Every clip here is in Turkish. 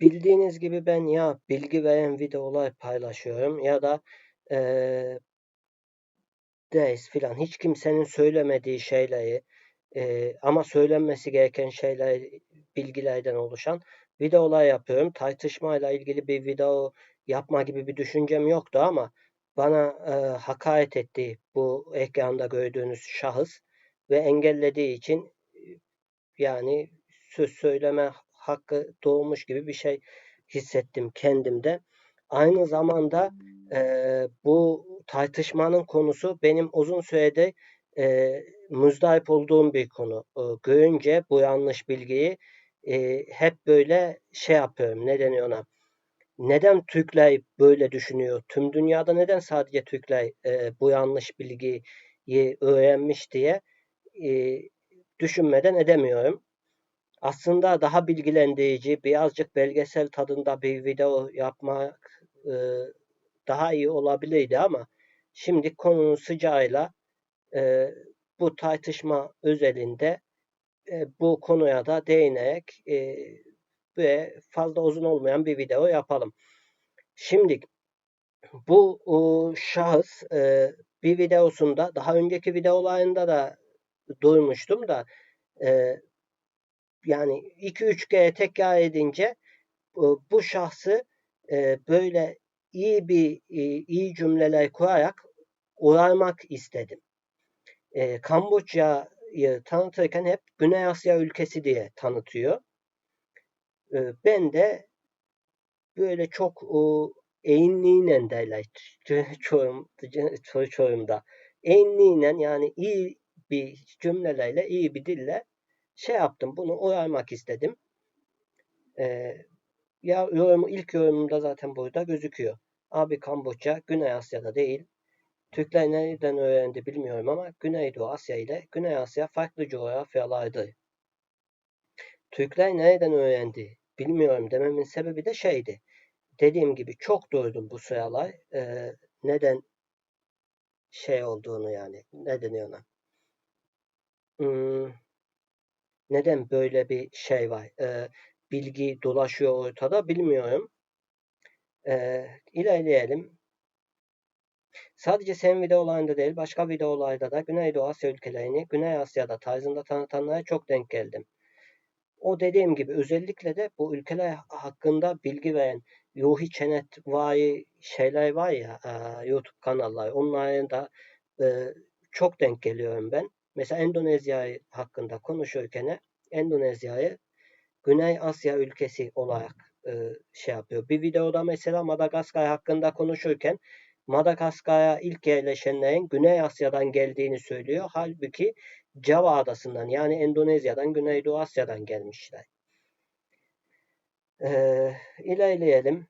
bildiğiniz gibi ben ya bilgi veren videolar paylaşıyorum ya da eee deyiz filan hiç kimsenin söylemediği şeyleri eee, ama söylenmesi gereken şeyler bilgilerden oluşan videolar yapıyorum. Tartışmayla ilgili bir video yapma gibi bir düşüncem yoktu ama bana eee, hakaret etti bu ekranda gördüğünüz şahıs ve engellediği için yani söz söyleme hakkı doğmuş gibi bir şey hissettim kendimde. Aynı zamanda e, bu tartışmanın konusu benim uzun süredir e, müzdarip olduğum bir konu. E, görünce bu yanlış bilgiyi e, hep böyle şey yapıyorum. Ne deniyor ona? Neden Türkler böyle düşünüyor? Tüm dünyada neden sadece Türkler e, bu yanlış bilgiyi öğrenmiş diye e, düşünmeden edemiyorum. Aslında daha bilgilendirici, birazcık belgesel tadında bir video yapmak e, daha iyi olabilirdi ama şimdi konunun sıcağıyla e, bu tartışma özelinde e, bu konuya da değinerek e, ve fazla uzun olmayan bir video yapalım. Şimdi bu o, şahıs e, bir videosunda daha önceki videolarında da duymuştum da e, yani 2-3 kere tekrar edince bu şahsı e, böyle iyi bir e, iyi cümleler kurarak uyarmak istedim. E, Kamboçya'yı tanıtırken hep Güney Asya ülkesi diye tanıtıyor. Ben de böyle çok eğinliğiyle derler çoğum, çoğumda. Eğinliğiyle yani iyi bir cümlelerle, iyi bir dille şey yaptım. Bunu uyarmak istedim. Ee, ya yorum, ilk yorumumda zaten burada gözüküyor. Abi Kamboçya Güney Asya'da değil. Türkler nereden öğrendi bilmiyorum ama Güneydoğu Asya ile Güney Asya farklı coğrafyalardı. Türkler nereden öğrendi bilmiyorum dememin sebebi de şeydi. Dediğim gibi çok duydum bu sıralar. Ee, neden şey olduğunu yani. Ne deniyor ona? Hmm, neden böyle bir şey var? Ee, bilgi dolaşıyor ortada bilmiyorum. Ee, ilerleyelim. Sadece sen videolarında değil başka videolarda da Güneydoğu Asya ülkelerini Güney Asya'da tarzında tanıtanlara çok denk geldim. O dediğim gibi özellikle de bu ülkeler hakkında bilgi veren Yuhi Çenet vari şeyler var ya e, YouTube kanalları onların da e, çok denk geliyorum ben. Mesela Endonezya hakkında konuşurken Endonezya'yı Güney Asya ülkesi olarak e, şey yapıyor. Bir videoda mesela Madagaskar hakkında konuşurken Madagaskar'a ilk yerleşenlerin Güney Asya'dan geldiğini söylüyor. Halbuki Java adasından yani Endonezya'dan, Güneydoğu Asya'dan gelmişler. Ee, ilerleyelim.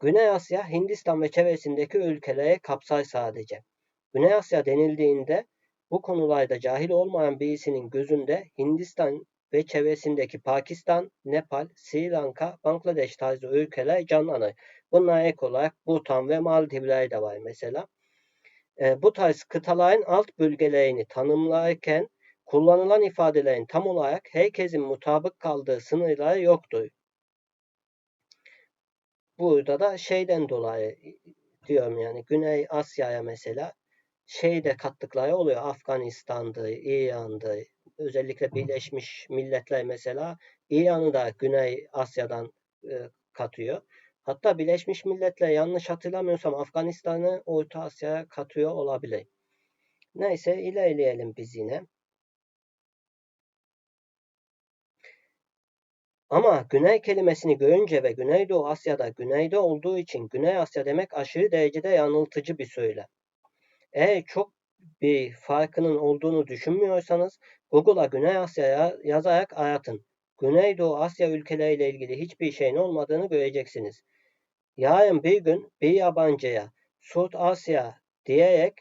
Güney Asya, Hindistan ve çevresindeki ülkelere kapsar sadece. Güney Asya denildiğinde bu konularda cahil olmayan birisinin gözünde Hindistan ve çevresindeki Pakistan, Nepal, Sri Lanka, Bangladeş tarzı ülkeler canlanır. Bunlara ek olarak Bhutan ve Maldivler de var mesela. E, bu tarz kıtaların alt bölgelerini tanımlarken kullanılan ifadelerin tam olarak herkesin mutabık kaldığı sınırlar yoktur. Burada da şeyden dolayı diyorum yani Güney Asya'ya mesela şey de kattıkları oluyor. Afganistan'dı, İran'dı, özellikle Birleşmiş Milletler mesela İran'ı da Güney Asya'dan e, katıyor. Hatta Birleşmiş Milletler yanlış hatırlamıyorsam Afganistan'ı Orta Asya'ya katıyor olabilir. Neyse ilerleyelim biz yine. Ama Güney kelimesini görünce ve Güneydoğu Asya'da güneyde olduğu için Güney Asya demek aşırı derecede yanıltıcı bir söylem. Eğer çok bir farkının olduğunu düşünmüyorsanız Google'a Güney Asya'ya yazarak aratın. Güneydoğu Asya ülkeleriyle ilgili hiçbir şeyin olmadığını göreceksiniz. Yarın bir gün bir yabancıya Suud Asya diyerek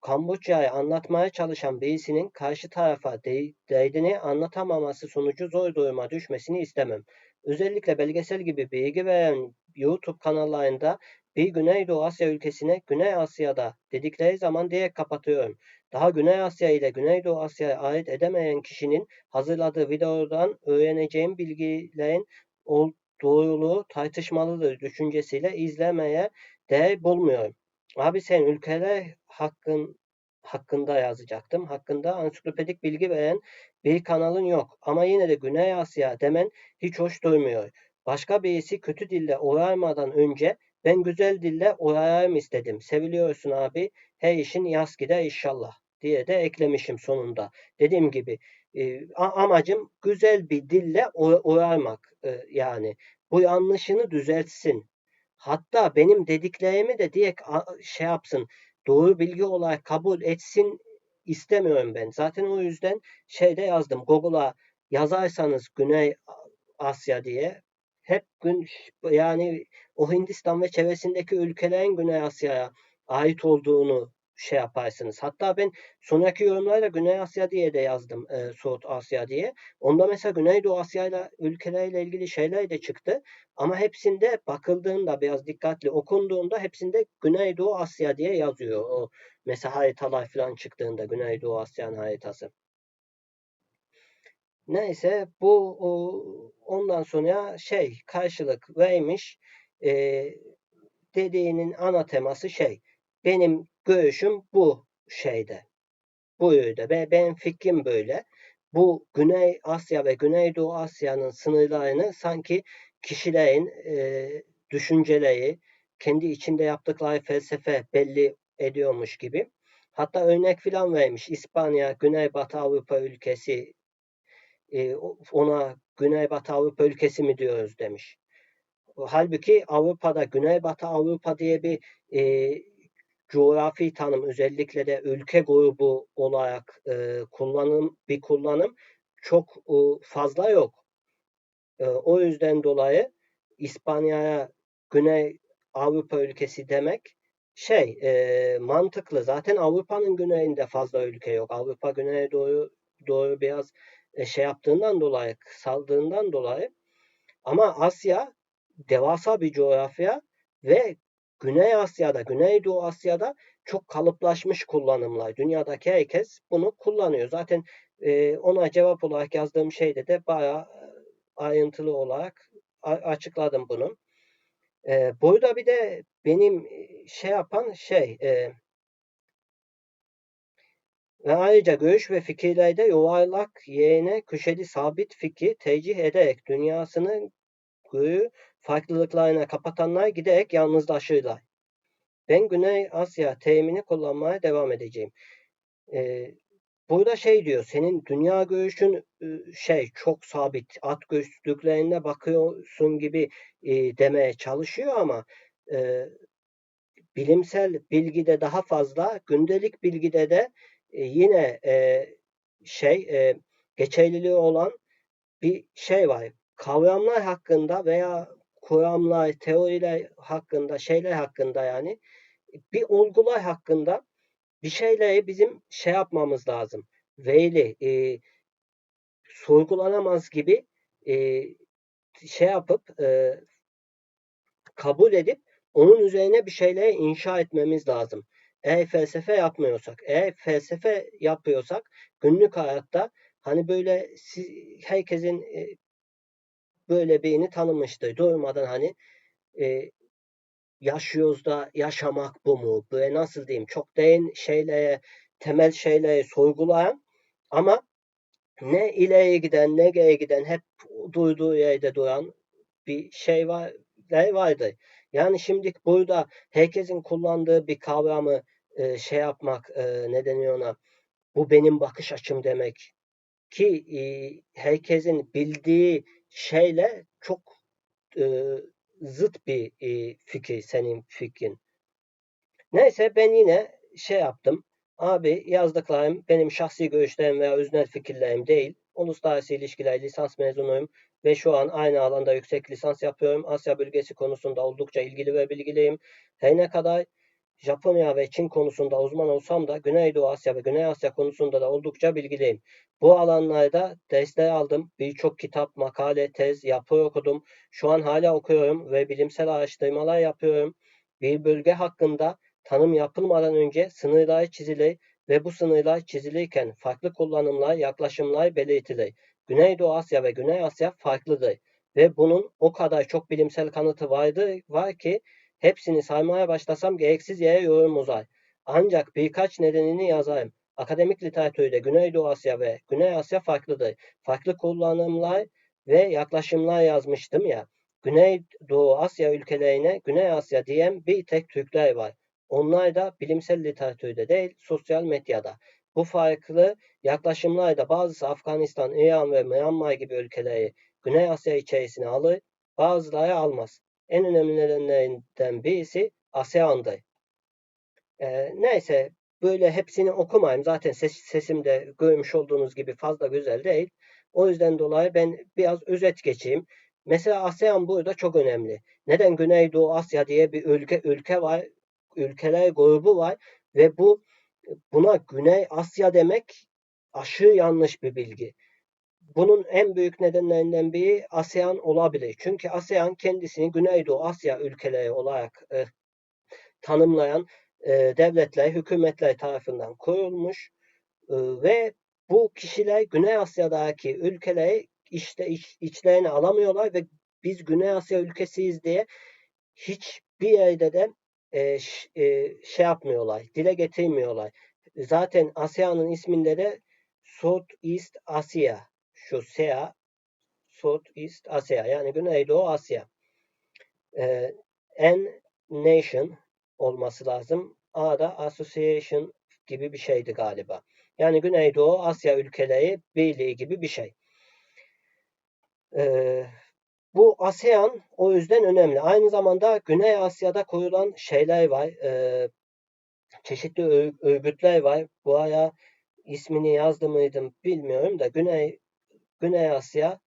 Kamboçya'yı anlatmaya çalışan birisinin karşı tarafa derdini anlatamaması sonucu zor duruma düşmesini istemem. Özellikle belgesel gibi bilgi veren YouTube kanallarında bir Güneydoğu Asya ülkesine Güney Asya'da dedikleri zaman direkt kapatıyorum. Daha Güney Asya ile Güneydoğu Asya'ya ait edemeyen kişinin hazırladığı videodan öğreneceğim bilgilerin doğruluğu tartışmalıdır düşüncesiyle izlemeye değer bulmuyorum. Abi sen ülkeler hakkın hakkında yazacaktım. Hakkında ansiklopedik bilgi veren bir kanalın yok. Ama yine de Güney Asya demen hiç hoş durmuyor. Başka birisi kötü dille uyarmadan önce ben güzel dille uyarayım istedim. Seviliyorsun abi. Her işin yaz gider inşallah diye de eklemişim sonunda. Dediğim gibi e, amacım güzel bir dille uyarmak e, yani. Bu yanlışını düzeltsin. Hatta benim dediklerimi de diye şey yapsın. Doğru bilgi olarak kabul etsin istemiyorum ben. Zaten o yüzden şeyde yazdım. Google'a yazarsanız Güney Asya diye hep gün yani o Hindistan ve çevresindeki ülkelerin Güney Asya'ya ait olduğunu şey yaparsınız. Hatta ben sonraki yorumlarda Güney Asya diye de yazdım. E, South Asya diye. Onda mesela Güneydoğu Asya ile ülkelerle ilgili şeyler de çıktı. Ama hepsinde bakıldığında biraz dikkatli okunduğunda hepsinde Güneydoğu Asya diye yazıyor. O mesela haritalar falan çıktığında Güneydoğu Asya'nın haritası. Neyse bu ondan sonra şey karşılık vermiş e, dediğinin ana teması şey benim görüşüm bu şeyde. Bu yönde ve benim fikrim böyle. Bu Güney Asya ve Güneydoğu Asya'nın sınırlarını sanki kişilerin e, düşünceleri, kendi içinde yaptıkları felsefe belli ediyormuş gibi. Hatta örnek filan vermiş. İspanya, Güneybatı Avrupa ülkesi ona Güneybatı Avrupa ülkesi mi diyoruz demiş. Halbuki Avrupa'da Güneybatı Avrupa diye bir e, coğrafi tanım özellikle de ülke grubu olarak e, kullanım bir kullanım çok e, fazla yok. E, o yüzden dolayı İspanya'ya Güney Avrupa ülkesi demek şey e, mantıklı. Zaten Avrupa'nın güneyinde fazla ülke yok. Avrupa güneye doğru doğru biraz şey yaptığından dolayı, saldığından dolayı ama Asya devasa bir coğrafya ve Güney Asya'da, Güneydoğu Asya'da çok kalıplaşmış kullanımlar. Dünyadaki herkes bunu kullanıyor. Zaten e, ona cevap olarak yazdığım şeyde de bayağı e, ayrıntılı olarak açıkladım bunu. E, burada bir de benim e, şey yapan şey e, ve ayrıca görüş ve fikirlerde yuvarlak yerine köşeli sabit fikri tercih ederek dünyasını göğü farklılıklarına kapatanlar giderek yalnızlaşırlar. Ben Güney Asya terimini kullanmaya devam edeceğim. Ee, burada şey diyor, senin dünya görüşün şey çok sabit, at gözlüklerine bakıyorsun gibi e, demeye çalışıyor ama e, bilimsel bilgide daha fazla, gündelik bilgide de e, yine e, şey e, geçerliliği olan bir şey var. Kavramlar hakkında veya kuramlar, teoriler hakkında, şeyler hakkında yani bir olgular hakkında bir şeyleri bizim şey yapmamız lazım. Veyli, e, sorgulanamaz gibi e, şey yapıp e, kabul edip onun üzerine bir şeyleri inşa etmemiz lazım. Eğer felsefe yapmıyorsak, eğer felsefe yapıyorsak günlük hayatta hani böyle herkesin e, böyle birini tanımıştır. Doymadan hani e, yaşıyoruz da yaşamak bu mu? Böyle nasıl diyeyim? Çok derin şeylere, temel şeylere sorgulayan ama ne ileriye giden ne geriye giden hep duyduğu yerde duran bir şey var vardır. Yani şimdi burada herkesin kullandığı bir kavramı e, şey yapmak e, ne deniyor ona bu benim bakış açım demek ki e, herkesin bildiği şeyle çok e, zıt bir e, fikir senin fikrin. Neyse ben yine şey yaptım. Abi yazdıklarım benim şahsi görüşlerim veya öznel fikirlerim değil. Uluslararası ilişkiler lisans mezunuyum ve şu an aynı alanda yüksek lisans yapıyorum. Asya bölgesi konusunda oldukça ilgili ve bilgiliyim. Her ne kadar Japonya ve Çin konusunda uzman olsam da Güneydoğu Asya ve Güney Asya konusunda da oldukça bilgiliyim. Bu alanlarda dersler aldım. Birçok kitap, makale, tez, yapı okudum. Şu an hala okuyorum ve bilimsel araştırmalar yapıyorum. Bir bölge hakkında tanım yapılmadan önce sınırlar çizilir ve bu sınırlar çizilirken farklı kullanımlar, yaklaşımlar belirtilir. Güneydoğu Asya ve Güney Asya farklıdır Ve bunun o kadar çok bilimsel kanıtı vardı, var ki hepsini saymaya başlasam gereksiz yere yorum uzar. Ancak birkaç nedenini yazayım. Akademik literatürde Güneydoğu Asya ve Güney Asya farklıdır. Farklı kullanımlar ve yaklaşımlar yazmıştım ya. Güneydoğu Asya ülkelerine Güney Asya diyen bir tek Türkler var. Onlar da bilimsel literatürde değil, sosyal medyada. Bu farklı yaklaşımlarda bazısı Afganistan, İran ve Myanmar gibi ülkeleri Güney Asya içerisine alır, bazıları almaz. En önemli nedenlerinden birisi ASEAN'dır. Ee, neyse böyle hepsini okumayayım. Zaten ses, sesim de görmüş olduğunuz gibi fazla güzel değil. O yüzden dolayı ben biraz özet geçeyim. Mesela ASEAN burada çok önemli. Neden Güneydoğu Asya diye bir ülke ülke var, ülkeler grubu var ve bu buna Güney Asya demek aşırı yanlış bir bilgi. Bunun en büyük nedenlerinden biri ASEAN olabilir. Çünkü ASEAN kendisini Güneydoğu Asya ülkeleri olarak e, tanımlayan e, devletler, hükümetler tarafından kurulmuş e, ve bu kişiler Güney Asya'daki ülkeleri işte iç, içlerine alamıyorlar ve biz Güney Asya ülkesiyiz diye hiçbir yerde de e, e, şey yapmıyorlar, dile getirmiyorlar. Zaten ASEAN'ın isminde de South East Asia, şu SEA, South East Asia yani Güneydoğu Asya. E, N Nation olması lazım. A da Association gibi bir şeydi galiba. Yani Güneydoğu Asya ülkeleri birliği gibi bir şey. Ee, bu ASEAN o yüzden önemli. Aynı zamanda Güney Asya'da koyulan şeyler var. E, çeşitli örgütler var. Bu aya ismini yazdı mıydım bilmiyorum da Güney Güney Asya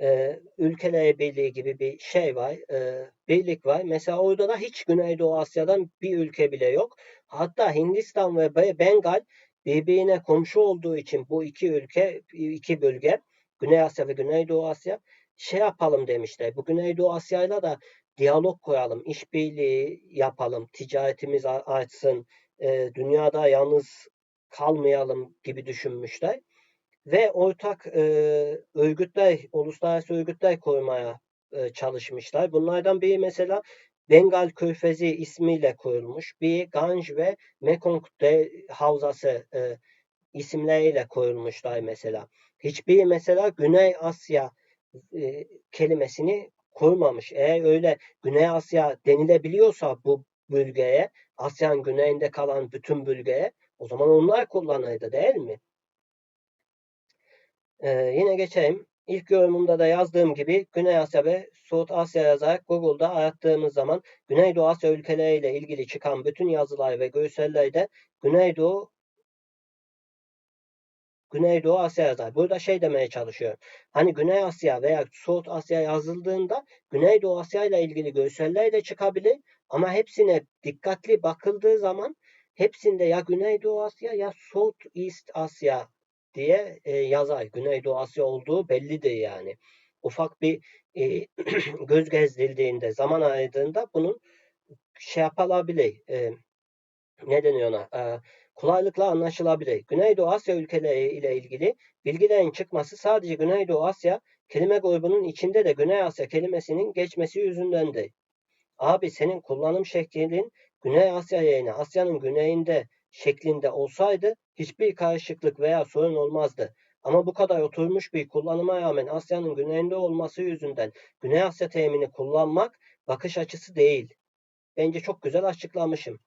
e, ülkeler birliği gibi bir şey var. E, birlik var. Mesela orada da hiç Güneydoğu Asya'dan bir ülke bile yok. Hatta Hindistan ve Bengal birbirine komşu olduğu için bu iki ülke, iki bölge Güney Asya ve Güneydoğu Asya şey yapalım demişler. Bu Güneydoğu Asya'yla da diyalog koyalım, işbirliği yapalım, ticaretimiz artsın, e, dünyada yalnız kalmayalım gibi düşünmüşler. Ve ortak e, örgütler, uluslararası örgütler koymaya e, çalışmışlar. Bunlardan biri mesela Bengal Körfezi ismiyle kurulmuş. Bir Ganj ve Mekong Havzası e, isimleriyle koyulmuşlar mesela. Hiçbir mesela Güney Asya e, kelimesini koymamış. Eğer öyle Güney Asya denilebiliyorsa bu bölgeye, Asya'nın güneyinde kalan bütün bölgeye o zaman onlar kullanırdı değil mi? Ee, yine geçeyim. İlk yorumumda da yazdığım gibi Güney Asya ve Suud Asya yazarak Google'da arattığımız zaman Güneydoğu Asya ülkeleriyle ilgili çıkan bütün yazılar ve görsellerde Güneydoğu Güneydoğu Asya yazar. Burada şey demeye çalışıyor. Hani Güney Asya veya Suud Asya yazıldığında Güneydoğu Asya ile ilgili görseller de çıkabilir ama hepsine dikkatli bakıldığı zaman hepsinde ya Güneydoğu Asya ya South East Asya diye e, yazar. Güneydoğu Asya olduğu bellidir yani. Ufak bir e, göz gezdirildiğinde, zaman ayırdığında bunun şey yapılabilir. E, ne deniyor ona? E, kolaylıkla anlaşılabilir. Güneydoğu Asya ülkeleri ile ilgili bilgilerin çıkması sadece Güneydoğu Asya kelime grubunun içinde de Güney Asya kelimesinin geçmesi yüzündendir. Abi senin kullanım şeklin Güney Asya yerine Asya'nın güneyinde şeklinde olsaydı hiçbir karışıklık veya sorun olmazdı. Ama bu kadar oturmuş bir kullanıma rağmen Asya'nın güneyinde olması yüzünden Güney Asya terimini kullanmak bakış açısı değil. Bence çok güzel açıklamışım.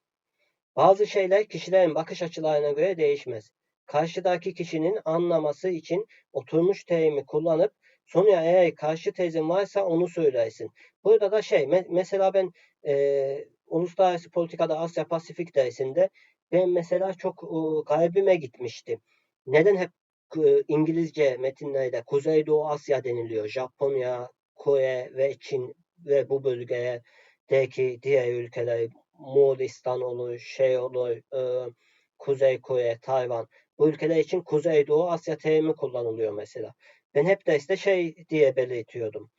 Bazı şeyler kişilerin bakış açılarına göre değişmez. Karşıdaki kişinin anlaması için oturmuş terimi kullanıp sonra eğer karşı tezin varsa onu söylersin. Burada da şey mesela ben e, uluslararası politikada Asya Pasifik dersinde ben mesela çok e, kalbime gitmişti. Neden hep İngilizce metinlerde Kuzeydoğu Asya deniliyor. Japonya, Kore ve Çin ve bu bölgedeki diğer ülkeler Moğolistan olur, şey olur, e, Kuzey Kore, Tayvan. Bu ülkeler için Kuzeydoğu Asya terimi kullanılıyor mesela. Ben hep de işte şey diye belirtiyordum.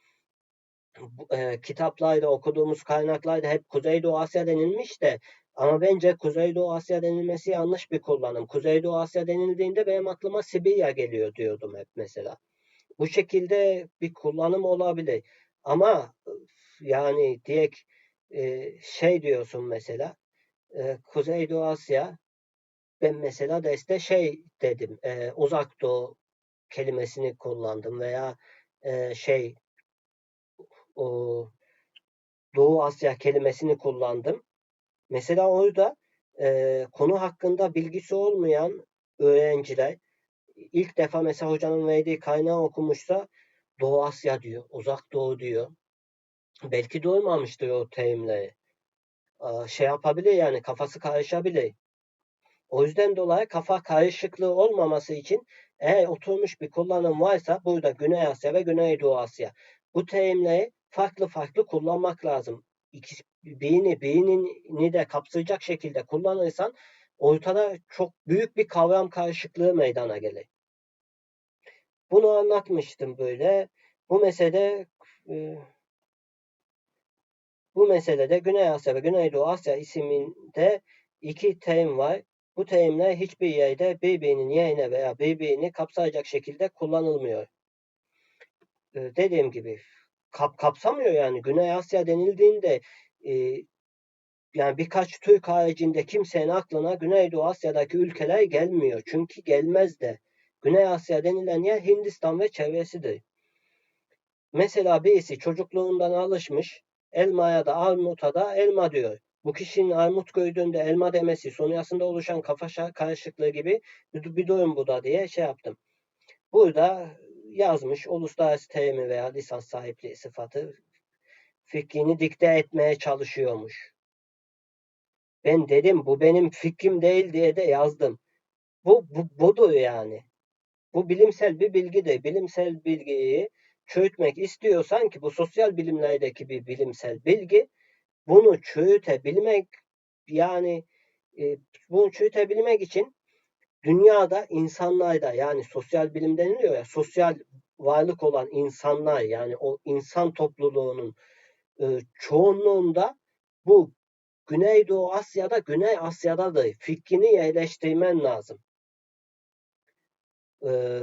E, kitaplarda okuduğumuz kaynaklarda hep Kuzeydoğu Asya denilmiş de ama bence Kuzeydoğu Asya denilmesi yanlış bir kullanım. Kuzeydoğu Asya denildiğinde benim aklıma Sibirya geliyor diyordum hep mesela. Bu şekilde bir kullanım olabilir. Ama yani direkt e, şey diyorsun mesela e, Kuzeydoğu Asya ben mesela deste şey dedim e, uzak doğu kelimesini kullandım veya e, şey o Doğu Asya kelimesini kullandım. Mesela orada e, konu hakkında bilgisi olmayan öğrenciler ilk defa mesela hocanın verdiği kaynağı okumuşsa Doğu Asya diyor, Uzak Doğu diyor. Belki duymamıştır o terimleri. Şey yapabilir yani kafası karışabilir. O yüzden dolayı kafa karışıklığı olmaması için eğer oturmuş bir kullanım varsa burada Güney Asya ve Güneydoğu Asya. Bu terimleri farklı farklı kullanmak lazım. İkisi, birini, birini de kapsayacak şekilde kullanırsan ortada çok büyük bir kavram karışıklığı meydana gelir. Bunu anlatmıştım böyle. Bu mesele e, bu meselede Güney Asya ve Güneydoğu Asya isiminde iki terim var. Bu terimler hiçbir yerde birbirinin yerine veya birbirini kapsayacak şekilde kullanılmıyor. Ee, dediğim gibi kap, kapsamıyor yani. Güney Asya denildiğinde e, yani birkaç Türk haricinde kimsenin aklına Güneydoğu Asya'daki ülkeler gelmiyor. Çünkü gelmez de. Güney Asya denilen yer Hindistan ve çevresidir. Mesela birisi çocukluğundan alışmış elmaya da armuta da elma diyor. Bu kişinin armut gördüğünde elma demesi sonrasında oluşan kafa karışıklığı gibi bir durum bu da diye şey yaptım. Burada yazmış uluslararası terimi veya lisans sahipliği sıfatı fikrini dikte etmeye çalışıyormuş. Ben dedim bu benim fikrim değil diye de yazdım. Bu, bu budur yani. Bu bilimsel bir bilgidir. Bilimsel bilgiyi çöğütmek istiyorsan ki bu sosyal bilimlerdeki bir bilimsel bilgi bunu çöğütebilmek yani e, bunu çöğütebilmek için dünyada insanlarda yani sosyal bilim deniliyor ya sosyal varlık olan insanlar yani o insan topluluğunun e, çoğunluğunda bu Güneydoğu Asya'da Güney Asya'da da fikrini yerleştirmen lazım. Ee,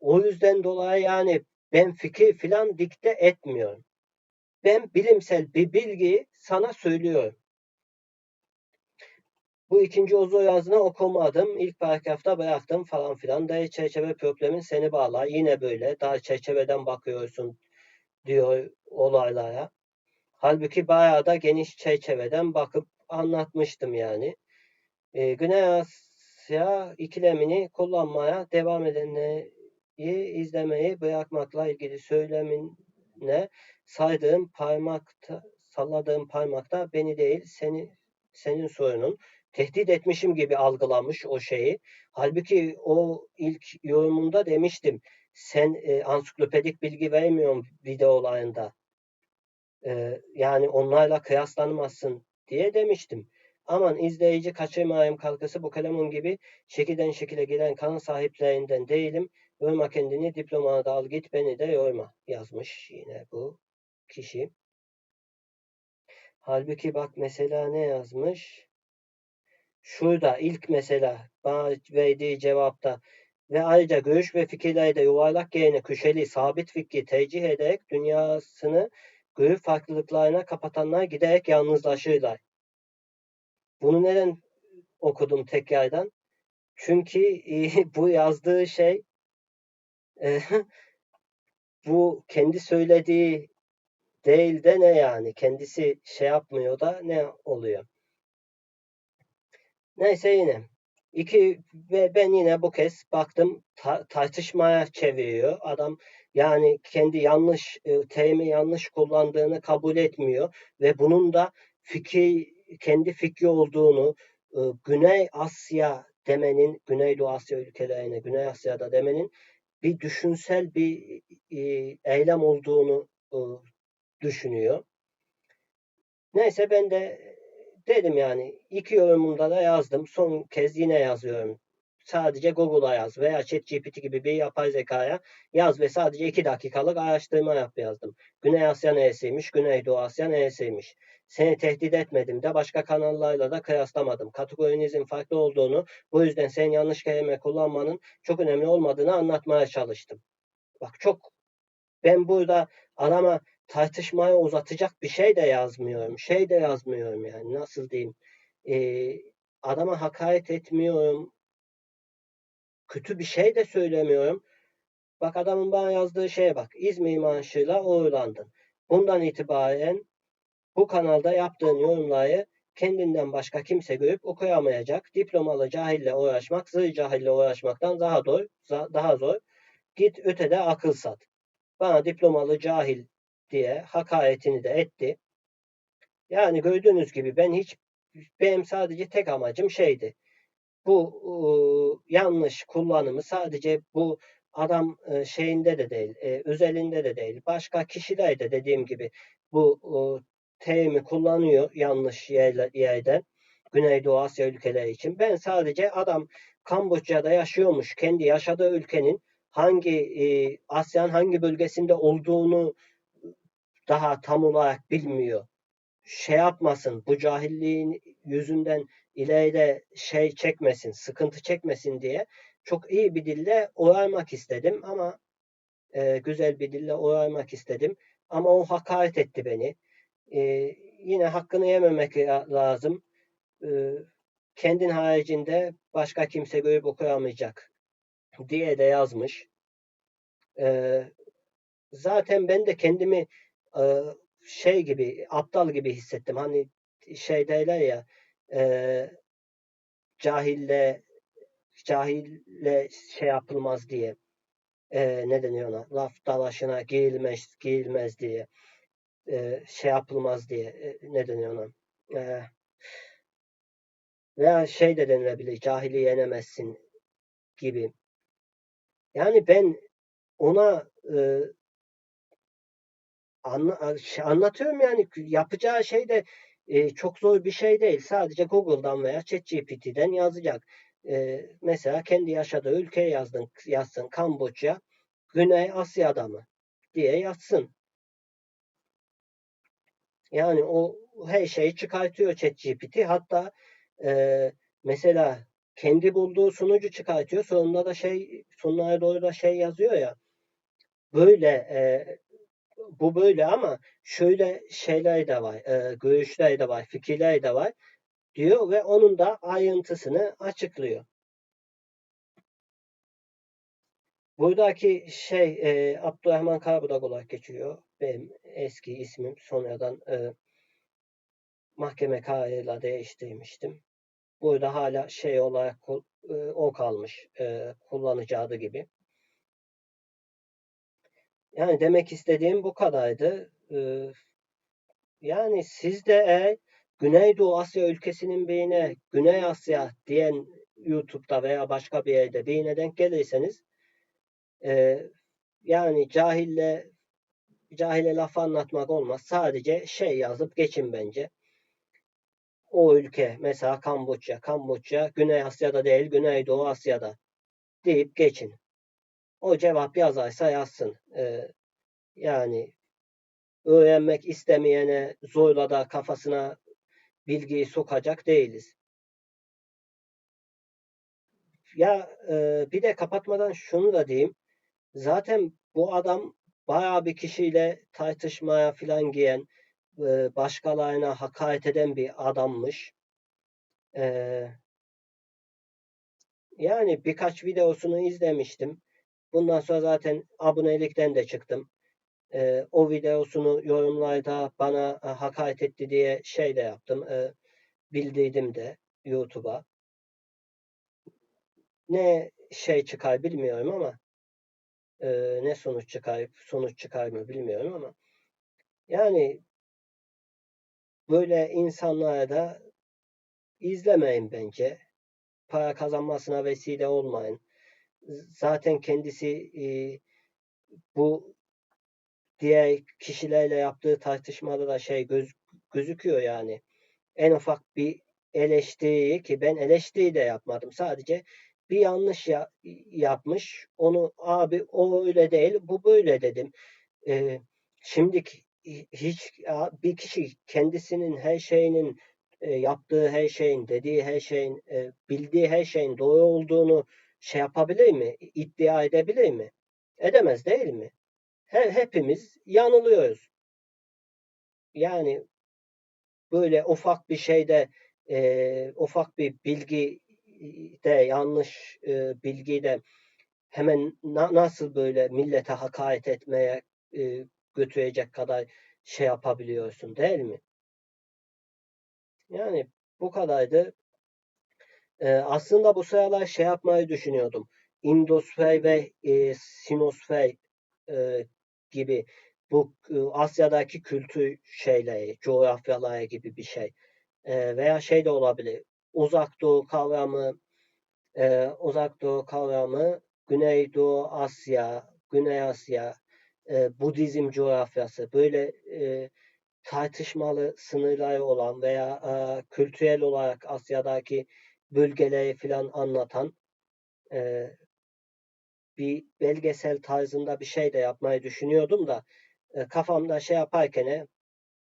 o yüzden dolayı yani ben fikir filan dikte etmiyorum. Ben bilimsel bir bilgiyi sana söylüyorum. Bu ikinci uzun yazını okumadım. İlk paragrafta bıraktım falan filan. Daha çerçeve problemin seni bağlar. Yine böyle. Daha çerçeveden bakıyorsun diyor olaylara. Halbuki bayağı da geniş çerçeveden bakıp anlatmıştım yani. Ee, Güney Asya ikilemini kullanmaya devam edenleri izlemeyi bırakmakla ilgili söylemine saydığım parmakta, salladığım parmakta beni değil seni senin sorunun tehdit etmişim gibi algılamış o şeyi. Halbuki o ilk yorumunda demiştim sen e, ansiklopedik bilgi vermiyorsun video olayında. E, yani onlarla kıyaslanmazsın diye demiştim. Aman izleyici kaçırmayayım kalkası bu kalemun gibi şekilden şekile gelen kanın sahiplerinden değilim. Yorma kendini diplomana da al git beni de yorma yazmış yine bu kişi. Halbuki bak mesela ne yazmış? Şurada ilk mesela bana verdiği cevapta ve ayrıca görüş ve fikirlerde yuvarlak yerine köşeli sabit fikri tercih ederek dünyasını görüş farklılıklarına kapatanlar giderek yalnızlaşırlar. Bunu neden okudum tekrardan? Çünkü bu yazdığı şey bu kendi söylediği değil de ne yani? Kendisi şey yapmıyor da ne oluyor? Neyse yine. İki ve ben yine bu kez baktım ta, tartışmaya çeviriyor. Adam yani kendi yanlış e, terimi yanlış kullandığını kabul etmiyor ve bunun da fikir kendi fikri olduğunu e, Güney Asya demenin Güneydoğu Asya ülkelerine Güney Asya'da demenin bir düşünsel bir e, eylem olduğunu e, düşünüyor. Neyse ben de dedim yani iki yorumunda da yazdım. Son kez yine yazıyorum. Sadece Google'a yaz veya ChatGPT gibi bir yapay zekaya yaz ve sadece iki dakikalık araştırma yap yazdım. Güney Asya neresiymiş, Güneydoğu Asya neresiymiş. Seni tehdit etmedim de başka kanallarla da kıyaslamadım. Kategorinizin farklı olduğunu, bu yüzden sen yanlış kelime kullanmanın çok önemli olmadığını anlatmaya çalıştım. Bak çok ben burada arama tartışmaya uzatacak bir şey de yazmıyorum. Şey de yazmıyorum yani nasıl diyeyim. Ee, adama hakaret etmiyorum. Kötü bir şey de söylemiyorum. Bak adamın bana yazdığı şeye bak. İzmir maaşıyla uğurlandın. Bundan itibaren bu kanalda yaptığın yorumları kendinden başka kimse görüp okuyamayacak. Diplomalı cahille uğraşmak, zır cahille uğraşmaktan daha zor, daha zor. Git ötede akıl sat. Bana diplomalı cahil diye hakaretini de etti. Yani gördüğünüz gibi ben hiç benim sadece tek amacım şeydi. Bu e, yanlış kullanımı sadece bu adam e, şeyinde de değil, e, özelinde de değil. Başka kişiler de dediğim gibi bu e, terimi kullanıyor yanlış yerler, yerden. Güneydoğu Asya ülkeleri için. Ben sadece adam Kamboçya'da yaşıyormuş. Kendi yaşadığı ülkenin hangi e, Asya'nın hangi bölgesinde olduğunu daha tam olarak bilmiyor. Şey yapmasın, bu cahilliğin yüzünden ileride şey çekmesin, sıkıntı çekmesin diye çok iyi bir dille oyarmak istedim ama e, güzel bir dille oyarmak istedim. Ama o hakaret etti beni. E, yine hakkını yememek lazım. E, kendin haricinde başka kimse görüp okuyamayacak diye de yazmış. E, zaten ben de kendimi e, şey gibi, aptal gibi hissettim. Hani şey derler ya e, cahille cahille şey yapılmaz diye e, ne deniyor ona laf dalaşına giyilmez, giyilmez diye e, şey yapılmaz diye e, ne deniyor ona e, veya şey de denilebilir cahili yenemezsin gibi yani ben ona e, anla, anlatıyorum yani yapacağı şey de e, çok zor bir şey değil. Sadece Google'dan veya ChatGPT'den yazacak. E, mesela kendi yaşadığı ülkeye yazdın, yazsın Kamboçya, Güney Asya'da mı diye yazsın. Yani o her şeyi çıkartıyor ChatGPT. Hatta e, mesela kendi bulduğu sunucu çıkartıyor. Sonunda da şey sonlara doğru da şey yazıyor ya. Böyle e, bu böyle ama şöyle şeyler de var. E, görüşler de var, fikirler de var diyor ve onun da ayrıntısını açıklıyor. Buradaki şey e, Abdurrahman Karabudak olarak geçiyor. Benim eski ismim sonradan e, mahkeme kararıyla değiştirmiştim. Burada hala şey olarak e, o kalmış e, kullanıcı gibi. Yani demek istediğim bu kadardı. E, yani siz de eğer Güneydoğu Asya ülkesinin birine Güney Asya diyen YouTube'da veya başka bir yerde birine denk gelirseniz e, yani cahille cahile laf anlatmak olmaz. Sadece şey yazıp geçin bence. O ülke mesela Kamboçya. Kamboçya Güney Asya'da değil Güneydoğu Asya'da deyip geçin. O cevap yazarsa yazsın. Ee, yani öğrenmek istemeyene zorla da kafasına bilgiyi sokacak değiliz. Ya e, bir de kapatmadan şunu da diyeyim. Zaten bu adam bayağı bir kişiyle tartışmaya filan giyen, e, başkalarına hakaret eden bir adammış. E, yani birkaç videosunu izlemiştim. Bundan sonra zaten abonelikten de çıktım. E, o videosunu yorumlarda bana e, hakaret etti diye şey de yaptım. E, bildirdim de YouTube'a. Ne şey çıkar bilmiyorum ama e, ne sonuç çıkar sonuç çıkar mı bilmiyorum ama yani böyle insanlara da izlemeyin bence. Para kazanmasına vesile olmayın. Zaten kendisi e, bu diğer kişilerle yaptığı tartışmada da şey göz, gözüküyor yani. En ufak bir eleştiriyi ki ben eleştiri de yapmadım. Sadece bir yanlış ya, yapmış. Onu abi o öyle değil bu böyle dedim. Ee, şimdi hiç bir kişi kendisinin her şeyinin e, yaptığı her şeyin, dediği her şeyin, e, bildiği her şeyin doğru olduğunu şey yapabilir mi? İddia edebilir mi? Edemez değil mi? He, hepimiz yanılıyoruz. yani böyle ufak bir şeyde e, ufak bir bilgi de yanlış e, bilgiyi de hemen na- nasıl böyle millete hakaret etmeye e, götürecek kadar şey yapabiliyorsun değil mi? Yani bu kadardı. E, aslında bu sıralar şey yapmayı düşünüyordum. Indosfer ve e, Sinosfer e, gibi bu e, Asya'daki kültür şeyleri, coğrafyaları gibi bir şey. E, veya şey de olabilir. Uzak Doğu kavramı, e, Uzak Doğu kavramı, Güneydoğu Asya, Güney Asya, e, Budizm coğrafyası böyle e, tartışmalı sınırları olan veya e, kültürel olarak Asya'daki bölgeleri filan anlatan e, bir belgesel tarzında bir şey de yapmayı düşünüyordum da e, kafamda şey yaparken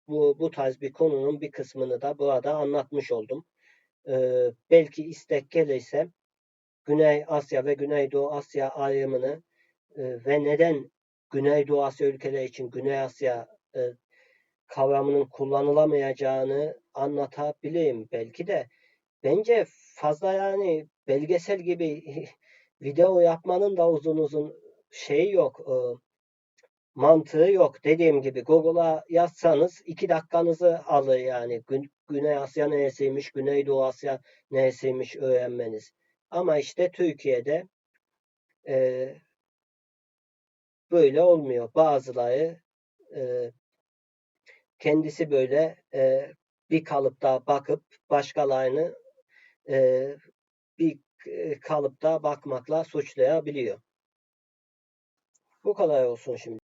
bu, bu tarz bir konunun bir kısmını da burada anlatmış oldum. E, belki istek gelirse Güney Asya ve Güneydoğu Asya ayrımını e, ve neden Güneydoğu Asya ülkeleri için Güney Asya e, kavramının kullanılamayacağını anlatabilirim belki de. Bence fazla yani belgesel gibi video yapmanın da uzun uzun şeyi yok. E, mantığı yok. Dediğim gibi Google'a yazsanız iki dakikanızı alır yani. Gün, Güney Asya neresiymiş, Güneydoğu Asya neresiymiş öğrenmeniz. Ama işte Türkiye'de e, böyle olmuyor. Bazıları e, kendisi böyle e, bir kalıpta bakıp başkalarını e, bir kalıpta bakmakla suçlayabiliyor. Bu kadar olsun şimdi.